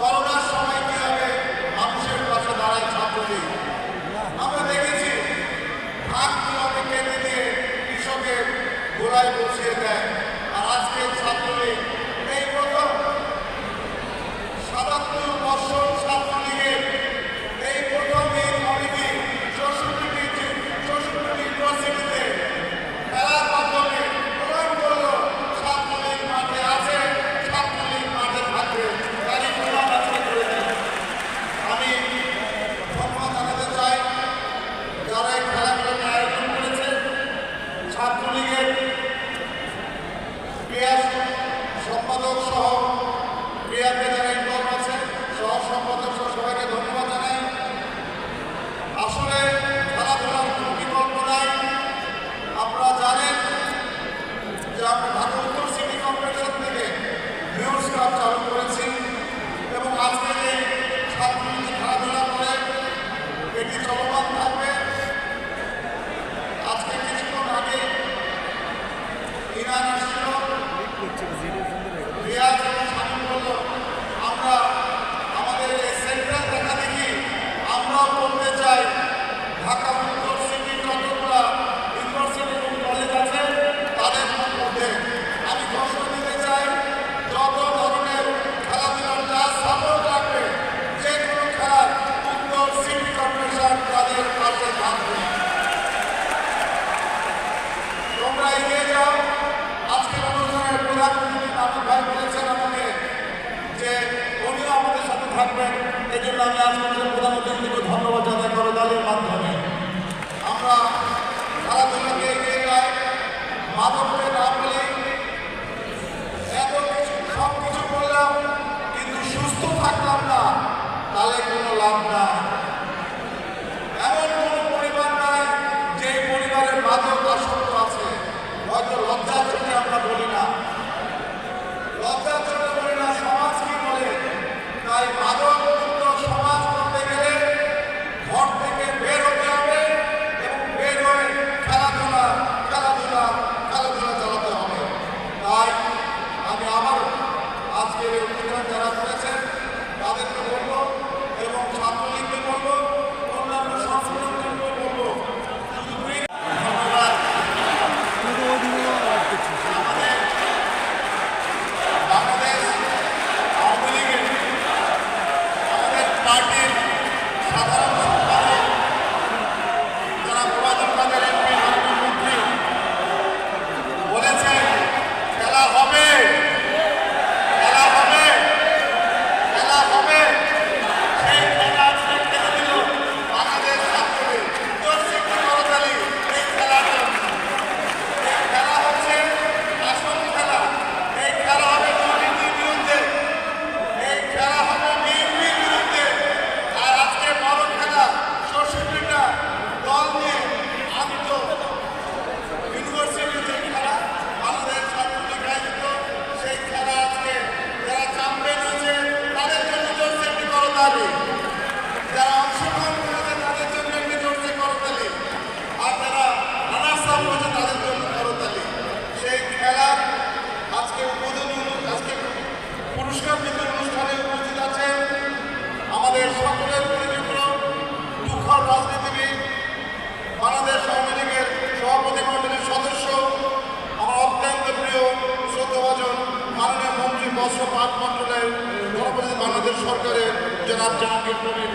করোনার সময় কি হবে? মানুষের পাশে দাঁড়ায় ছাত্রলীগ আমরা দেখেছি ভাগ কীভাবে কেটে দিয়ে কৃষকের গোড়ায় বসিয়ে দেয়। Boa noite, থাকবেন। এই জন্য আমি আজকের প্রধান অতিথিকে ধন্যবাদ জানাই করদালের মাধ্যমে। আমরা সারা দুনিয়াকে এগিয়ে যাই। মাদক পাট মন্ডলের সভাপতি বাংলাদেশ সরকারের জনাব জাহাঙ্গীর কবির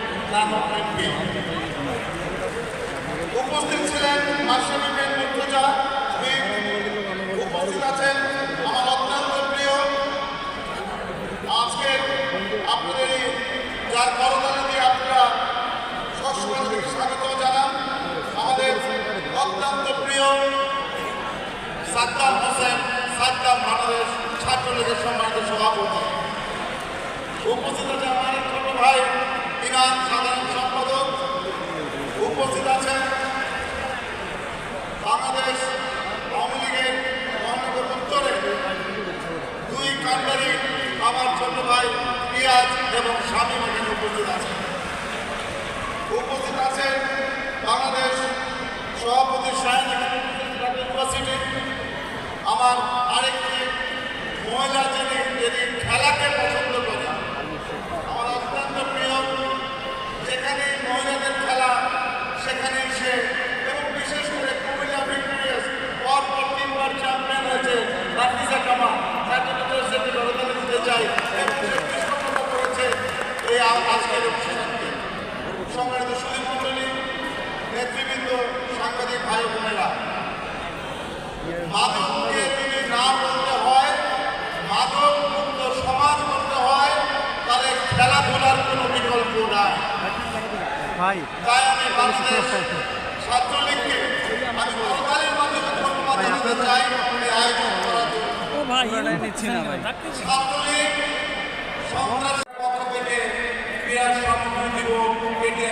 এমপি উপস্থিত ছিলেন মাসেমি মেন মুর্তজা। উপস্থিত আছেন আমার অত্যন্ত প্রিয়। আজকে আপনাদের যার করতালি দিয়ে আপনারা সবসময় স্বাগত জানান। আমাদের অত্যন্ত প্রিয় সাদ্দাম হোসেন সাদ্দাম বাংলাদেশ উপস্থিত আছে আমার ছোট ভাই বিরাট সাধারণ সম্পাদক। উপস্থিত আছেন বাংলাদেশ আওয়ামী লীগের মহানগর উত্তরে দুই কান্ডারি আমার ছোট ভাই পিয়াজ এবং স্বামী এখানে উপস্থিত আছেন। উপস্থিত আছেন বাংলাদেশ সভাপতি সায়ন ইউনিভার্সিটি আমার আরেকটি মহিলা যিনি যিনি খেলাকে পছন্দ মাদককে যদি না বলতে হয় মাদক মুক্ত সমাজ করতে হয় তাহলে খেলাধুলার কোনো বিকল্প নাই। ভাই। তাই আমি বাংলাদেশ ছাত্রলীগকে আমি সরকারের মাধ্যমে ধন্যবাদ জানাতে চাই এই আয়োজন করার জন্য। ও ভাই পুরোটাই নিচ্ছি না ভাই। ছাত্রলীগ সন্ত্রাসের পক্ষ থেকে ক্রীড়া সামগ্রী দিব এটি